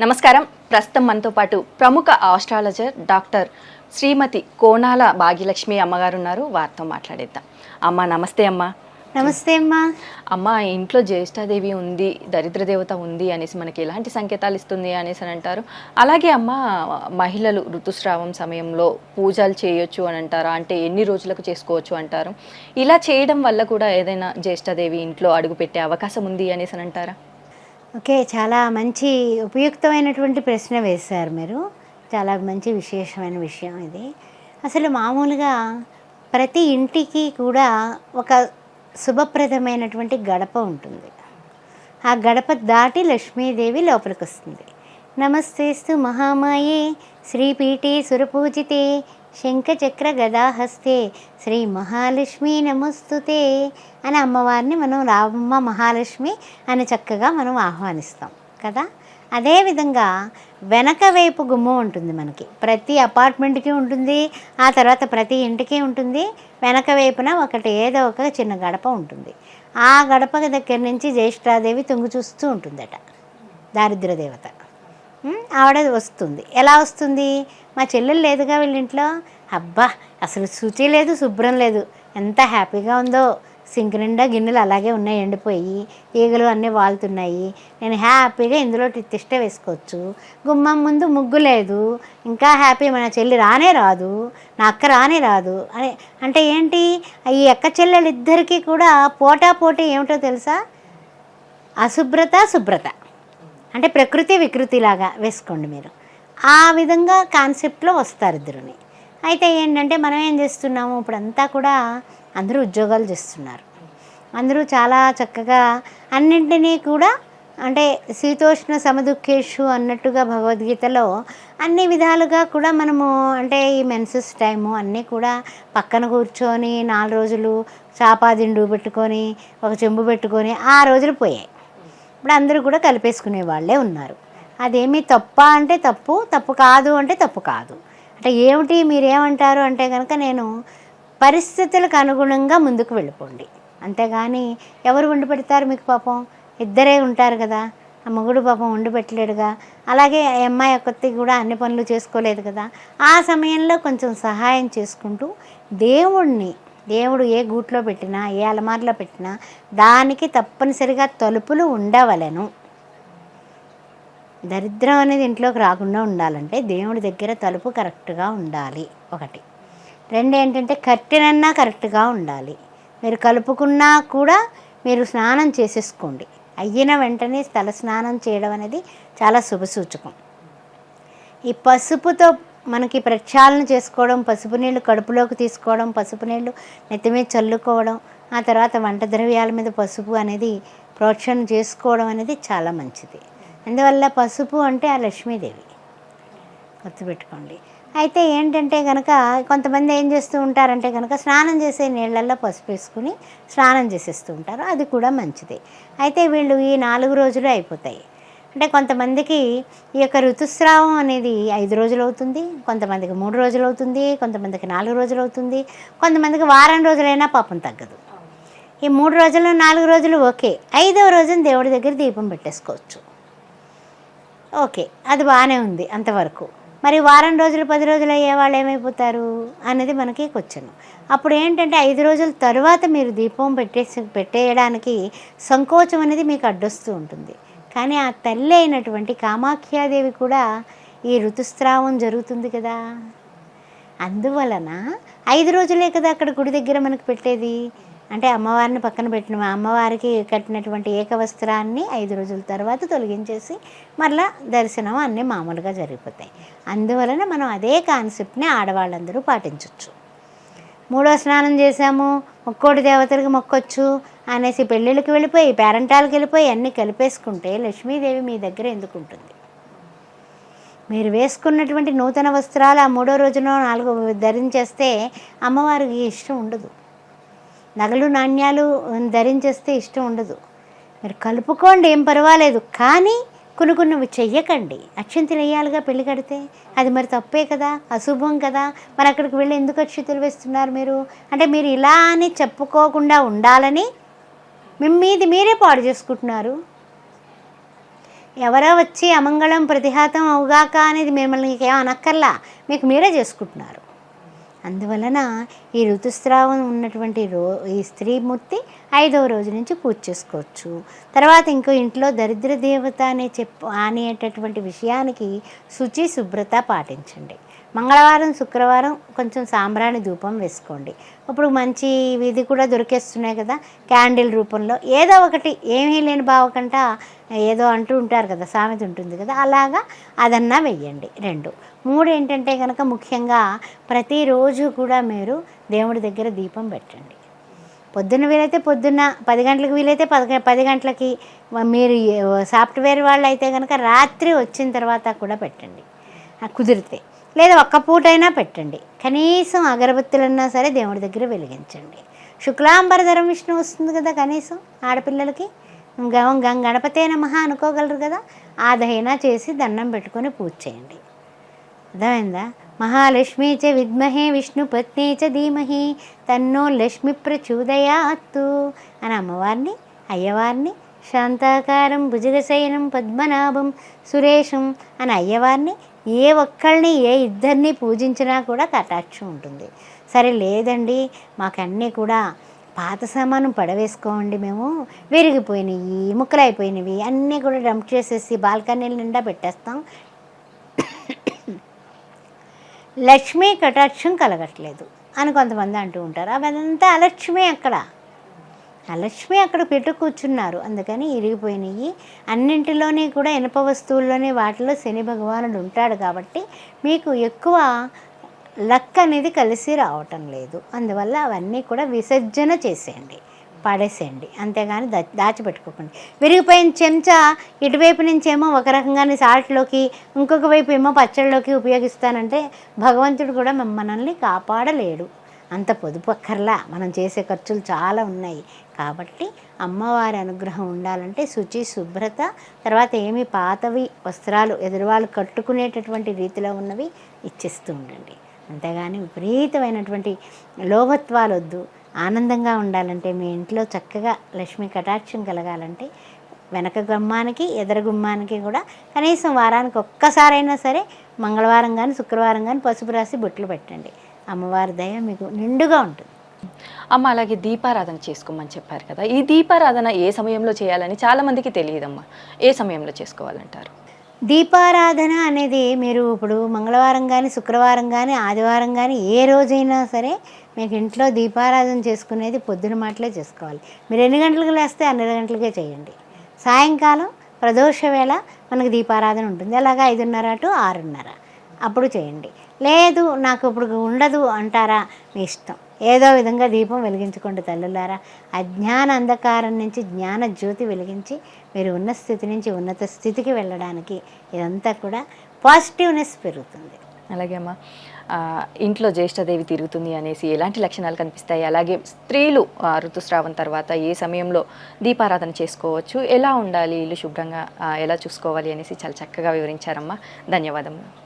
నమస్కారం. ప్రస్తుతం మనతో పాటు ప్రముఖ ఆస్ట్రాలజర్ డాక్టర్ శ్రీమతి కోనాల భాగ్యలక్ష్మి అమ్మగారు ఉన్నారు. వారితో మాట్లాడేద్దాం. అమ్మ నమస్తే అమ్మ. నమస్తే అమ్మా. అమ్మ ఇంట్లో జ్యేష్ఠాదేవి ఉంది దరిద్ర దేవత ఉంది అనేసి మనకి ఎలాంటి సంకేతాలు ఇస్తుంది అనేసి అని అంటారు. అలాగే అమ్మ మహిళలు ఋతుస్రావం సమయంలో పూజలు చేయొచ్చు అని అంటారా? అంటే ఎన్ని రోజులకు చేసుకోవచ్చు అంటారు? ఇలా చేయడం వల్ల కూడా ఏదైనా జ్యేష్ఠాదేవి ఇంట్లో అడుగు పెట్టే అవకాశం ఉంది అనేసి అని అంటారా? ఓకే చాలా మంచి ఉపయుక్తమైనటువంటి ప్రశ్న వేశారు మీరు. చాలా మంచి విశేషమైన విషయం ఇది. అసలు మామూలుగా ప్రతి ఇంటికి కూడా ఒక శుభప్రదమైనటువంటి గడప ఉంటుంది. ఆ గడప దాటి లక్ష్మీదేవి లోపలికి వస్తుంది నమస్తేస్తు మహామాయే శ్రీపీఠే సురపూజితే శంఖచక్ర గదాహస్తే శ్రీ మహాలక్ష్మి నమస్తుతే అని అమ్మవారిని మనం రామమ్మ మహాలక్ష్మి అని చక్కగా మనం ఆహ్వానిస్తాం కదా? అదేవిధంగా వెనక వైపు గుమ్మం ఉంటుంది మనకి. ప్రతి అపార్ట్మెంట్కి ఉంటుంది ఆ తర్వాత ప్రతి ఇంటికి ఉంటుంది. వెనక వైపున ఒకటి ఏదో ఒక చిన్న గడప ఉంటుంది. ఆ గడప దగ్గర నుంచి జ్యేష్ఠాదేవి తొంగి చూస్తూ ఉంటుందట దారిద్ర దేవత. ఆవిడ వస్తుంది. ఎలా వస్తుంది? మా చెల్లెలు లేదుగా వీళ్ళ ఇంట్లో అబ్బా అసలు శుచి లేదు శుభ్రం లేదు. ఎంత హ్యాపీగా ఉందో. సింక్ నిండా గిన్నెలు అలాగే ఉన్నాయి ఎండిపోయి ఈగలు అన్నీ వాలుతున్నాయి నేను హ్యాపీగా ఇందులో తిష్ట వేసుకోవచ్చు. గుమ్మం ముందు ముగ్గు లేదు. ఇంకా హ్యాపీ మన చెల్లి రానే రాదు. నా అక్క రానే రాదు. అని అంటే ఏంటి? ఈ అక్క చెల్లెలిద్దరికీ కూడా పోటా పోటీ ఏమిటో తెలుసా? అశుభ్రత శుభ్రత. అంటే ప్రకృతి వికృతిలాగా వేసుకోండి మీరు. ఆ విధంగా కాన్సెప్ట్లో వస్తారు ఇద్దరుని. అయితే ఏంటంటే మనం ఏం చేస్తున్నాము? ఇప్పుడంతా కూడా అందరూ ఉద్యోగాలు చేస్తున్నారు. అందరూ చాలా చక్కగా అన్నింటినీ కూడా అంటే శీతోష్ణ సమదుఖేషు అన్నట్టుగా భగవద్గీతలో అన్ని విధాలుగా కూడా మనము అంటే ఈ మెన్సెస్ టైము అన్నీ కూడా పక్కన కూర్చొని నాలుగు రోజులు చాపాదిండు పెట్టుకొని ఒక చెంబు పెట్టుకొని ఆ రోజులు పోయాయి. ఇప్పుడు అందరూ కూడా కలిపేసుకునే వాళ్ళే ఉన్నారు. అదేమి తప్ప అంటే తప్పు తప్పు కాదు అంటే తప్పు కాదు. అంటే ఏమిటి మీరేమంటారు అంటే కనుక నేను పరిస్థితులకు అనుగుణంగా ముందుకు వెళ్ళిపోండి. అంతేగాని ఎవరు వండి పెడతారు మీకు పాపం? ఇద్దరే ఉంటారు కదా. ఆ మగుడు పాపం వండి పెట్టలేడుగా. అలాగే అమ్మాయి ఒక్కతి కూడా అన్ని పనులు చేసుకోలేదు కదా. ఆ సమయంలో కొంచెం సహాయం చేసుకుంటూ దేవుణ్ణి దేవుడు ఏ గూట్లో పెట్టినా ఏ అలమార్లో పెట్టినా దానికి తప్పనిసరిగా తలుపులు ఉండవలను. దరిద్రం అనేది ఇంట్లోకి రాకుండా ఉండాలంటే దేవుడి దగ్గర తలుపు కరెక్ట్గా ఉండాలి ఒకటి. రెండు ఏంటంటే కట్టెనన్నా కరెక్ట్గా ఉండాలి. మీరు కలుపుకున్నా కూడా మీరు స్నానం చేసేసుకోండి. అయిన వెంటనే తల స్నానం చేయడం అనేది చాలా శుభసూచకం. ఈ పసుపుతో మనకి ప్రక్షాళన చేసుకోవడం పసుపు నీళ్ళు కడుపులోకి తీసుకోవడం పసుపు నీళ్ళు నెత్తి మీద చల్లుకోవడం ఆ తర్వాత వంట ద్రవ్యాల మీద పసుపు అనేది ప్రోక్షణ చేసుకోవడం అనేది చాలా మంచిది. అందువల్ల పసుపు అంటే ఆ లక్ష్మీదేవి. గుర్తుపెట్టుకోండి. అయితే ఏంటంటే కనుక కొంతమంది ఏం చేస్తూ ఉంటారంటే కనుక స్నానం చేసే నీళ్ళల్లో పసుపు వేసుకుని స్నానం చేసేస్తూ ఉంటారు. అది కూడా మంచిది. అయితే వీళ్ళు ఈ నాలుగు రోజులు అయిపోతాయి. అంటే కొంతమందికి ఈ యొక్క ఋతుస్రావం అనేది ఐదు రోజులు అవుతుంది కొంతమందికి మూడు రోజులు అవుతుంది కొంతమందికి నాలుగు రోజులు అవుతుంది కొంతమందికి వారం రోజులైనా పాపం తగ్గదు. ఈ మూడు రోజులు నాలుగు రోజులు ఓకే. ఐదవ రోజున దేవుడి దగ్గర దీపం పెట్టేసుకోవచ్చు. ఓకే అది బాగానే ఉంది అంతవరకు. మరి వారం రోజులు పది రోజులు అయ్యే వాళ్ళు ఏమైపోతారు అనేది మనకి క్వశ్చన్. అప్పుడు ఏంటంటే ఐదు రోజుల తర్వాత మీరు దీపం పెట్టేసి పెట్టేయడానికి సంకోచం అనేది మీకు అడ్డొస్తూ ఉంటుంది. కానీ ఆ తల్లి అయినటువంటి కామాఖ్యాదేవి కూడా ఈ ఋతుస్రావం జరుగుతుంది కదా. అందువలన ఐదు రోజులే కదా అక్కడ గుడి దగ్గర మనకు పెట్టేది? అంటే అమ్మవారిని పక్కన పెట్టిన అమ్మవారికి కట్టినటువంటి ఏకవస్త్రాన్ని ఐదు రోజుల తర్వాత తొలగించేసి మరలా దర్శనం అన్నీ మామూలుగా జరిగిపోతాయి. అందువలన మనం అదే కాన్సెప్ట్ని ఆడవాళ్ళందరూ పాటించవచ్చు మూడో స్నానం చేసాము ముక్కోటి దేవతలకు మొక్కొచ్చు అనేసి పెళ్ళిళ్ళకి వెళ్ళిపోయి పేరంటాలకు వెళ్ళిపోయి అన్నీ కలిపేసుకుంటే లక్ష్మీదేవి మీ దగ్గర ఎందుకు ఉంటుంది మీరు వేసుకున్నటువంటి నూతన వస్త్రాలు ఆ మూడో రోజునో నాలుగో ధరించేస్తే అమ్మవారికి ఇష్టం ఉండదు. నగలు నాణ్యాలు ధరించేస్తే ఇష్టం ఉండదు. మీరు కలుపుకోండి ఏం పర్వాలేదు. కానీ కొన్ని కొన్నివి చెయ్యకండి. అక్షంతలు వేయాలిగా పెళ్ళి కడితే అది మరి తప్పే కదా అశుభం కదా. మరి అక్కడికి వెళ్ళి ఎందుకు అక్షంతలు వేస్తున్నారు మీరు? అంటే మీరు ఇలా అని చెప్పుకోకుండా ఉండాలని మీది మీరే పాడు చేసుకుంటున్నారు. ఎవరో వచ్చి అమంగళం ప్రతిహాతం అవుగాక అనేది మిమ్మల్ని ఏం అనక్కర్లా. మీకు మీరే చేసుకుంటున్నారు. అందువలన ఈ ఋతుస్రావం ఉన్నటువంటి రో ఈ స్త్రీమూర్తి ఐదవ రోజు నుంచి పూజ చేసుకోవచ్చు. తర్వాత ఇంకో ఇంట్లో దరిద్ర దేవత అనే చెప్పు అనేటటువంటి విషయానికి శుచి శుభ్రత పాటించండి. మంగళవారం శుక్రవారం కొంచెం సాంబ్రాణి ధూపం వేసుకోండి. ఇప్పుడు మంచి ఇది కూడా దొరికేస్తున్నాయి కదా క్యాండిల్ రూపంలో. ఏదో ఒకటి ఏమీ లేని బావకంట ఏదో అంటూ ఉంటారు కదా సామెత ఉంటుంది కదా అలాగా అదన్నా వెయ్యండి. రెండు మూడు ఏంటంటే కనుక ముఖ్యంగా ప్రతిరోజు కూడా మీరు దేవుడి దగ్గర దీపం పెట్టండి. పొద్దున్న వీలైతే పొద్దున్న పది గంటలకు వీలైతే పది పది గంటలకి మీరు సాఫ్ట్వేర్ వాళ్ళు అయితే కనుక రాత్రి వచ్చిన తర్వాత కూడా పెట్టండి. ఆ, కుదిరితే. లేదా ఒక్క పూటైనా పెట్టండి. కనీసం అగరబత్తులన్నా సరే దేవుడి దగ్గర వెలిగించండి. శుక్లాంబరధరం విష్ణు వస్తుంది కదా కనీసం ఆడపిల్లలకి. గం గం గణపతే నమ అనుకోగలరు కదా. ఆ దహైనా చేసి దండం పెట్టుకొని పూజ చేయండి. అర్థమైందా? మహాలక్ష్మి చ విద్మహే విష్ణుపత్ని చ ధీమహి తన్నో లక్ష్మి ప్రచోదయాత్తు అని అమ్మవారిని అయ్యవారిని శాంతాకారం భుజగశయనం పద్మనాభం సురేషం అని అయ్యవారిని ఏ ఒక్కళ్ళని ఏ ఇద్దరిని పూజించినా కూడా కటాక్షం ఉంటుంది. సరే లేదండి మాకన్నీ కూడా పాత సామాను పడవేసుకోండి మేము. విరిగిపోయినవి ముక్కలైపోయినవి అన్నీ కూడా డంప్ చేసేసి బాల్కనీల నిండా పెట్టేస్తాం. లక్ష్మీ కటాక్షం కలగట్లేదు అని కొంతమంది అంటూ ఉంటారు. అవంతా అలక్ష్మి అక్కడ. అలక్ష్మి అక్కడ పెట్టు కూర్చున్నారు. అందుకని ఇరిగిపోయినాయి అన్నింటిలోనే కూడా ఇనప వస్తువుల్లోనే వాటిలో శని భగవానుడు ఉంటాడు కాబట్టి మీకు ఎక్కువ లక్ అనేది కలిసి రావటం లేదు. అందువల్ల అవన్నీ కూడా విసర్జన చేసేయండి. పడేసేయండి. అంతేగాని దా దాచిపెట్టుకోకండి. విరిగిపోయిన చెంచా ఇటువైపు నుంచేమో ఒక రకంగానే సాల్ట్లోకి ఇంకొక వైపు ఏమో పచ్చళ్ళలోకి ఉపయోగిస్తానంటే భగవంతుడు కూడా మనల్ని కాపాడలేడు. అంత పొదుపు అక్కర్లా. మనం చేసే ఖర్చులు చాలా ఉన్నాయి. కాబట్టి అమ్మవారి అనుగ్రహం ఉండాలంటే శుచి శుభ్రత తర్వాత ఏమి పాతవి వస్త్రాలు ఎదురువాళ్ళు కట్టుకునేటటువంటి రీతిలో ఉన్నవి ఇచ్చేస్తూ ఉండండి. అంతేగాని విపరీతమైనటువంటి లోభత్వాలు వద్దు ఆనందంగా ఉండాలంటే మీ ఇంట్లో చక్కగా లక్ష్మీ కటాక్షం కలగాలంటే వెనక గుమ్మానికి ఎదర గుమ్మానికి కూడా కనీసం వారానికి ఒక్కసారైనా సరే మంగళవారం కానీ శుక్రవారం కానీ పసుపు రాసి బొట్లు పెట్టండి. అమ్మవారి దయ మీకు నిండుగా ఉంటుంది. అమ్మ అలాగే దీపారాధన చేసుకోమని చెప్పారు కదా. ఈ దీపారాధన ఏ సమయంలో చేయాలని చాలా మందికి తెలియదమ్మా. ఏ సమయంలో చేసుకోవాలంటారు? దీపారాధన అనేది మీరు ఇప్పుడు మంగళవారం కానీ శుక్రవారం కానీ ఆదివారం కానీ ఏ రోజైనా సరే మీకు ఇంట్లో దీపారాధన చేసుకునేది పొద్దున మాటలే చేసుకోవాలి. మీరు ఎన్ని గంటలకు లేస్తే అన్ని గంటలకే చేయండి. సాయంకాలం ప్రదోష వేళ మనకు దీపారాధన ఉంటుంది. అలాగా ఐదున్నర టు ఆరున్నర. అప్పుడు చేయండి. లేదు నాకు ఇప్పుడు ఉండదు అంటారా? మీ ఇష్టం. ఏదో విధంగా దీపం వెలిగించుకోండి తల్లులారా. అజ్ఞాన అంధకారం నుంచి జ్ఞాన జ్యోతి వెలిగించి మీరు ఉన్న స్థితి నుంచి ఉన్నత స్థితికి వెళ్ళడానికి ఇదంతా కూడా పాజిటివ్నెస్ పెరుగుతుంది. అలాగే అమ్మా. ఇంట్లో జ్యేష్ఠదేవి తిరుగుతుంది అనేసి ఎలాంటి లక్షణాలు కనిపిస్తాయి? అలాగే స్త్రీలు ఋతుస్రావం తర్వాత ఏ సమయంలో దీపారాధన చేసుకోవచ్చు? ఎలా ఉండాలి? ఇల్లు శుభ్రంగా ఎలా చూసుకోవాలి అనేసి చాలా చక్కగా వివరించారమ్మా. ధన్యవాదములు.